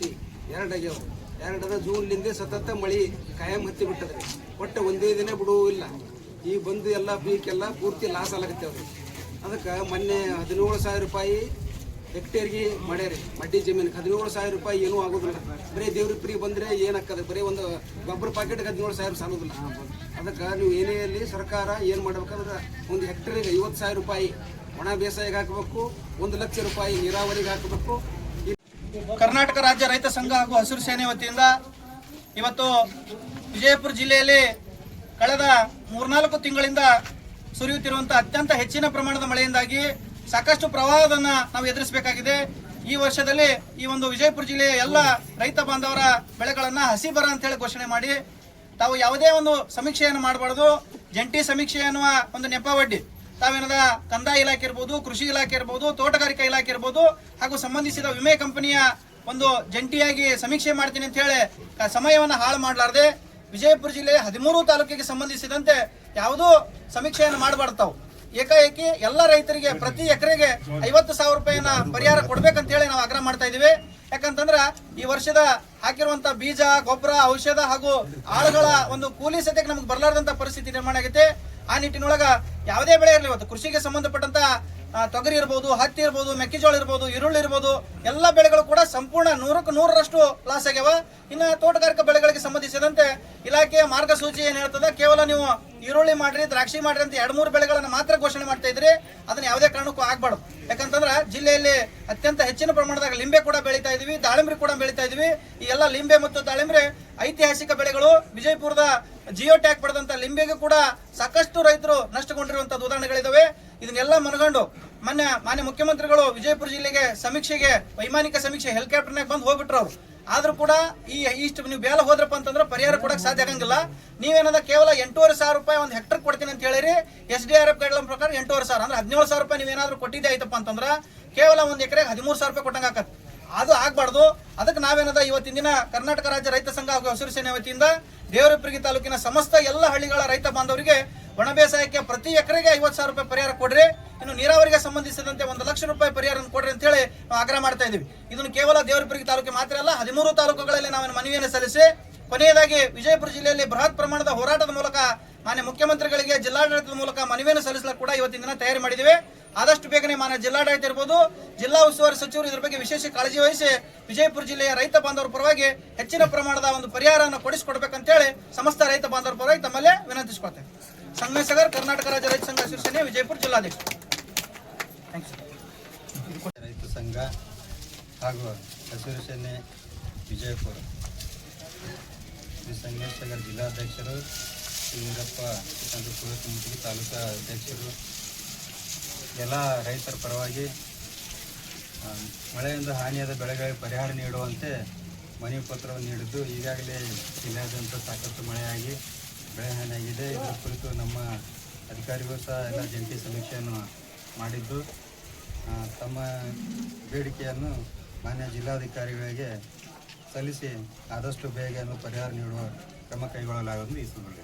ಆಗ್ಯಾವ ಜೂನ್ ಜೂನ್ಲಿಂದ ಸತತ ಮಳೆ ಕಾಯಂ ಹತ್ತಿ ಬಿಟ್ಟದ್ರಿ ಒಟ್ಟು ಒಂದೇ ದಿನ ಬಿಡುವಿಲ್ಲ ಈಗ ಬಂದು ಎಲ್ಲ ಪೀಕೆಲ್ಲ ಪೂರ್ತಿ ಲಾಸ್ ಆಗತ್ತೇವ್ರಿ ಅದಕ್ಕೆ ಮೊನ್ನೆ ಹದಿನೇಳು ಸಾವಿರ ರೂಪಾಯಿ ಹೆಕ್ಟೇರ್ಗೆ ಮಾಡ್ಯಾರಿ ಮಡ್ಡಿ ಜಮೀನು ಹದಿನೇಳು ಸಾವಿರ ರೂಪಾಯಿ ಏನೂ ಆಗೋದಿಲ್ಲ. ಬರೀ ದೇವ್ರ ಫ್ರೀ ಬಂದರೆ ಏನಾಗ್ತದೆ? ಬರೀ ಒಂದು ಗೊಬ್ಬರ ಪ್ಯಾಕೆಟ್ಗೆ ಹದಿನೇಳು ಸಾವಿರ ಸಾಲೋದಿಲ್ಲ. ಅದಕ್ಕೆ ನೀವು ಏನೇ ಅಲ್ಲಿ ಸರ್ಕಾರ ಏನು ಮಾಡ್ಬೇಕಂದ್ರೆ ಒಂದು ಹೆಕ್ಟೇರಿಗೆ ಐವತ್ತು ಸಾವಿರ ರೂಪಾಯಿ ಒಣ ಬೇಸಾಯಕ್ಕೆ ಹಾಕಬೇಕು, ಒಂದು ಲಕ್ಷ ರೂಪಾಯಿ ನೀರಾವರಿಗೆ ಹಾಕಬೇಕು ಕರ್ನಾಟಕ ರಾಜ್ಯ ರೈತ ಸಂಘ ಹಾಗೂ ಹಸಿರು ಸೇನೆ ವತಿಯಿಂದ ಇವತ್ತು ವಿಜಯಪುರ ಜಿಲ್ಲೆಯಲ್ಲಿ ಕಳೆದ ಮೂರ್ನಾಲ್ಕು ತಿಂಗಳಿಂದ ಸುರಿಯುತ್ತಿರುವಂಥ ಅತ್ಯಂತ ಹೆಚ್ಚಿನ ಪ್ರಮಾಣದ ಮಳೆಯಿಂದಾಗಿ ಸಾಕಷ್ಟು ಪ್ರವಾಹವನ್ನು ನಾವು ಎದುರಿಸಬೇಕಾಗಿದೆ. ಈ ವರ್ಷದಲ್ಲಿ ಈ ಒಂದು ವಿಜಯಪುರ ಜಿಲ್ಲೆಯ ಎಲ್ಲ ರೈತ ಬಾಂಧವರ ಬೆಳೆಗಳನ್ನು ಹಸಿ ಬರ ಅಂತ ಹೇಳಿ ಘೋಷಣೆ ಮಾಡಿ, ತಾವು ಯಾವುದೇ ಒಂದು ಸಮೀಕ್ಷೆಯನ್ನು ಮಾಡಬಾರ್ದು. ಜಂಟಿ ಸಮೀಕ್ಷೆ ಅನ್ನುವ ಒಂದು ನೆಪವಡ್ಡಿ ತಾವೇನದ ಕಂದಾಯ ಇಲಾಖೆ ಇರ್ಬೋದು, ಕೃಷಿ ಇಲಾಖೆ ಇರ್ಬೋದು, ತೋಟಗಾರಿಕಾ ಇಲಾಖೆ ಇರ್ಬೋದು, ಹಾಗೂ ಸಂಬಂಧಿಸಿದ ವಿಮೆ ಕಂಪನಿಯ ಒಂದು ಜಂಟಿಯಾಗಿ ಸಮೀಕ್ಷೆ ಮಾಡ್ತೀನಿ ಅಂತ ಹೇಳಿ ಸಮಯವನ್ನು ಹಾಳು ಮಾಡಲಾರ್ದೆ ವಿಜಯಪುರ ಜಿಲ್ಲೆಯ ಹದಿಮೂರು ತಾಲೂಕಿಗೆ ಸಂಬಂಧಿಸಿದಂತೆ ಯಾವುದೂ ಸಮೀಕ್ಷೆಯನ್ನು ಮಾಡಬಾರ್ದು ತಾವು ಏಕಾಏಕಿ ಎಲ್ಲ ರೈತರಿಗೆ ಪ್ರತಿ ಎಕರೆಗೆ ಐವತ್ತು ಸಾವಿರ ರೂಪಾಯಿನ ಪರಿಹಾರ ಕೊಡ್ಬೇಕಂತ ಹೇಳಿ ನಾವು ಆಗ್ರಹ ಮಾಡ್ತಾ ಇದೀವಿ ಯಾಕಂತಂದ್ರ ಈ ವರ್ಷದ ಹಾಕಿರುವಂತ ಬೀಜ, ಗೊಬ್ಬರ, ಔಷಧ ಹಾಗೂ ಆಳುಗಳ ಒಂದು ಕೂಲಿ ಸದ್ಯಕ್ಕೆ ನಮ್ಗೆ ಬರ್ಲಾರ್ದಂತ ಪರಿಸ್ಥಿತಿ ನಿರ್ಮಾಣ ಆಗೈತೆ. ಆ ನಿಟ್ಟಿನೊಳಗ ಯಾವುದೇ ಬೆಳೆ ಇರಲಿ, ಇವತ್ತು ಕೃಷಿಗೆ ಸಂಬಂಧಪಟ್ಟಂತ ತೊಗರಿ ಇರ್ಬೋದು, ಹತ್ತಿ ಇರ್ಬೋದು, ಮೆಕ್ಕೆಜೋಳ ಇರ್ಬೋದು, ಈರುಳ್ಳಿ ಇರ್ಬೋದು, ಎಲ್ಲ ಬೆಳೆಗಳು ಕೂಡ ಸಂಪೂರ್ಣ ನೂರಕ್ಕೆ ನೂರರಷ್ಟು ಲಾಸ್ ಆಗ್ಯಾವ. ಇನ್ನು ತೋಟಗಾರಿಕಾ ಬೆಳೆಗಳಿಗೆ ಸಂಬಂಧಿಸಿದಂತೆ ಇಲಾಖೆಯ ಮಾರ್ಗಸೂಚಿ ಏನು ಹೇಳ್ತದೆ, ಕೇವಲ ನೀವು ಈರುಳ್ಳಿ ಮಾಡ್ರಿ, ದ್ರಾಕ್ಷಿ ಮಾಡ್ರಿ ಅಂತ ಎರಡು ಮೂರು ಬೆಳೆಗಳನ್ನು ಮಾತ್ರ ಘೋಷಣೆ ಮಾಡ್ತಾ ಇದ್ರಿ, ಅದನ್ನ ಯಾವುದೇ ಕಾರಣಕ್ಕೂ ಆಗ್ಬಾರ್ದು. ಯಾಕಂತಂದ್ರ ಜಿಲ್ಲೆಯಲ್ಲಿ ಅತ್ಯಂತ ಹೆಚ್ಚಿನ ಪ್ರಮಾಣದಾಗ ಲಿಂಬೆ ಕೂಡ ಬೆಳೀತಾ ಇದೀವಿ, ದಾಳಿಂಬ್ರಿ ಕೂಡ ಬೆಳೀತಾ ಇದೀವಿ. ಈ ಎಲ್ಲ ಲಿಂಬೆ ಮತ್ತು ದಾಳಿಂಬ್ರೆ ಐತಿಹಾಸಿಕ ಬೆಳೆಗಳು. ವಿಜಯಪುರದ ಜಿಯೋ ಟ್ಯಾಕ್ ಪಡೆದಂತ ಲಿಂಬೆಗೂ ಕೂಡ ಸಾಕಷ್ಟು ರೈತರು ನಷ್ಟಗೊಂಡಿರುವಂತಹ ಉದಾಹರಣೆಗಳಿದಾವೆ. ಇದನ್ನೆಲ್ಲ ಮನಗಂಡು ಮೊನ್ನೆ ಮಾನ್ಯ ಮುಖ್ಯಮಂತ್ರಿಗಳು ವಿಜಯಪುರ ಜಿಲ್ಲೆಗೆ ಸಮೀಕ್ಷೆಗೆ, ವೈಮಾನಿಕ ಸಮೀಕ್ಷೆ ಹೆಲಿಕಾಪ್ಟರ್ನಾಗ ಬಂದು ಹೋಗ್ಬಿಟ್ರು ಅವರು. ಆದ್ರೂ ಕೂಡ ಈ ಇಷ್ಟು ನೀವು ಬೇಲ ಹೋದ್ರಪ್ಪ ಅಂತಂದ್ರೆ ಪರಿಹಾರ ಕೊಡಕ್ ಸಾಧ್ಯ ಆಗಂಗಿಲ್ಲ. ನೀವೇನದ ಕೇವಲ ಎಂಟೂವರೆ ಸಾವಿರ ರೂಪಾಯಿ ಒಂದು ಹೆಕ್ಟರ್ ಕೊಡ್ತೀನಿ ಅಂತ ಹೇಳಿರಿ. S D R F guideline ಪ್ರಕಾರ ಎಂಟೂವರೆ ಸಾವಿರ. ಅಂದ್ರೆ ಹದಿನೇಳು ಸಾವಿರ ರೂಪಾಯಿ ನೀವೇನಾದ್ರೂ ಕೊಟ್ಟಿದ್ದೆ ಆಯ್ತಪ್ಪ ಅಂತಂದ್ರೆ ಕೇವಲ ಒಂದು ಎಕರೆಗೆ ಹದಿಮೂರು ಸಾವಿರ ರೂಪಾಯಿ ಕೊಟ್ಟಂಗೆ ಅದು ಆಗ್ಬಾರ್ದು. ಅದಕ್ಕೆ ನಾವೇನದ ಇವತ್ತಿನ ದಿನ ಕರ್ನಾಟಕ ರಾಜ್ಯ ರೈತ ಸಂಘ ಹಾಗೂ ಹಸಿರು ಸೇನೆ ವತಿಯಿಂದ ದೇವರಪುರಗಿ ತಾಲೂಕಿನ ಸಮಸ್ತ ಎಲ್ಲ ಹಳ್ಳಿಗಳ ರೈತ ಬಾಂಧವರಿಗೆ ಒಣ ಬೇಸಾಯಕ್ಕೆ ಪ್ರತಿ ಎಕರೆಗೆ ಐವತ್ತು ಸಾವಿರ ರೂಪಾಯಿ ಪರಿಹಾರ ಕೊಡ್ರಿ. ಇನ್ನು ನೀರಾವರಿಗೆ ಸಂಬಂಧಿಸಿದಂತೆ ಒಂದು ಲಕ್ಷ ರೂಪಾಯಿ ಪರಿಹಾರ ಕೊಡ್ರಿ ಅಂತ ಹೇಳಿ ನಾವು ಆಗ್ರಹ ಮಾಡ್ತಾ ಇದೀವಿ. ಇದನ್ನು ಕೇವಲ ದೇವರಪುರಗಿ ತಾಲೂಕಿಗೆ ಮಾತ್ರ ಅಲ್ಲ, ಹದಿಮೂರು ತಾಲೂಕುಗಳಲ್ಲಿ ನಾವು ಮನವಿಯನ್ನು ಸಲ್ಲಿಸಿ ಕೊನೆಯದಾಗಿ ವಿಜಯಪುರ ಜಿಲ್ಲೆಯಲ್ಲಿ ಬೃಹತ್ ಪ್ರಮಾಣದ ಹೋರಾಟದ ಮೂಲಕ ಮಾನ್ಯ ಮುಖ್ಯಮಂತ್ರಿಗಳಿಗೆ ಜಿಲ್ಲಾಡಳಿತದ ಮೂಲಕ ಮನವಿಯನ್ನು ಸಲ್ಲಿಸಲು ಕೂಡ ಇವತ್ತಿನ ದಿನ ತಯಾರಿ ಮಾಡಿದ್ದೇವೆ. ಆದಷ್ಟು ಬೇಗನೆ ಮಾನ್ಯ ಜಿಲ್ಲಾಡಳಿತ ಇರ್ಬೋದು, ಜಿಲ್ಲಾ ಉಸ್ತುವಾರಿ ಸಚಿವರು ಇದರ ಬಗ್ಗೆ ವಿಶೇಷ ಕಾಳಜಿ ವಹಿಸಿ ವಿಜಯಪುರ ಜಿಲ್ಲೆಯ ರೈತ ಬಾಂಧವರ ಪರವಾಗಿ ಹೆಚ್ಚಿನ ಪ್ರಮಾಣದ ಒಂದು ಪರಿಹಾರವನ್ನು ಕೊಡಿಸಿಕೊಡ್ಬೇಕಂತೇಳಿ ಸಮಸ್ತ ರೈತ ಬಾಂಧವರ ಪರವಾಗಿ ತಮ್ಮಲ್ಲೇ ವಿನಂತಿಸ್ಕೊಳ್ತೇವೆ ಸಾಗರ್ ಕರ್ನಾಟಕ ರಾಜ್ಯ ರೈತ ಸಂಘ ಶಿವಸೇನೆ ವಿಜಯಪುರ ಜಿಲ್ಲಾಧ್ಯಕ್ಷ ರೈತ ಸಂಘ ಹಾಗೂ ಹಸಿರು ವಿಜಯಪುರ. ಶ್ರೀ ಸಂಗಮೇಶ್ ಸಾಗರ್ ಜಿಲ್ಲಾಧ್ಯಕ್ಷರು ವೀರಪ್ಪ ಚಂದ್ರ ಕುಲಕುಮುಟಿ ತಾಲೂಕಾ ಅಧ್ಯಕ್ಷರು, ಎಲ್ಲ ರೈತರ ಪರವಾಗಿ ಮಳೆಯಿಂದ ಹಾನಿಯಾದ ಬೆಳೆಗಳಿಗೆ ಪರಿಹಾರ ನೀಡುವಂತೆ ಮನವಿ ಪತ್ರವನ್ನು ನೀಡಿದ್ದು. ಈಗಾಗಲೇ ಜಿಲ್ಲೆಯಾದ್ಯಂತ ಸಾಕಷ್ಟು ಮಳೆಯಾಗಿ, ಬೆಳೆ ಹಾನಿಯಾಗಿದೆ. ಇದರ ಕುರಿತು ನಮ್ಮ ಅಧಿಕಾರಿಗಳು ಸಹ ಎಲ್ಲ ಜಂಟಿ ಸಮೀಕ್ಷೆಯನ್ನು ಮಾಡಿದ್ದು. ತಮ್ಮ ಬೇಡಿಕೆಯನ್ನು ಮಾನ್ಯ ಜಿಲ್ಲಾಧಿಕಾರಿಗಳಿಗೆ ಸಲ್ಲಿಸಿ ಆದಷ್ಟು ಬೇಗ ಪರಿಹಾರ ನೀಡುವ ಕ್ರಮ ಕೈಗೊಳ್ಳಲಾಗುವುದು ಈ ಸಂದರ್ಭದಲ್ಲಿ.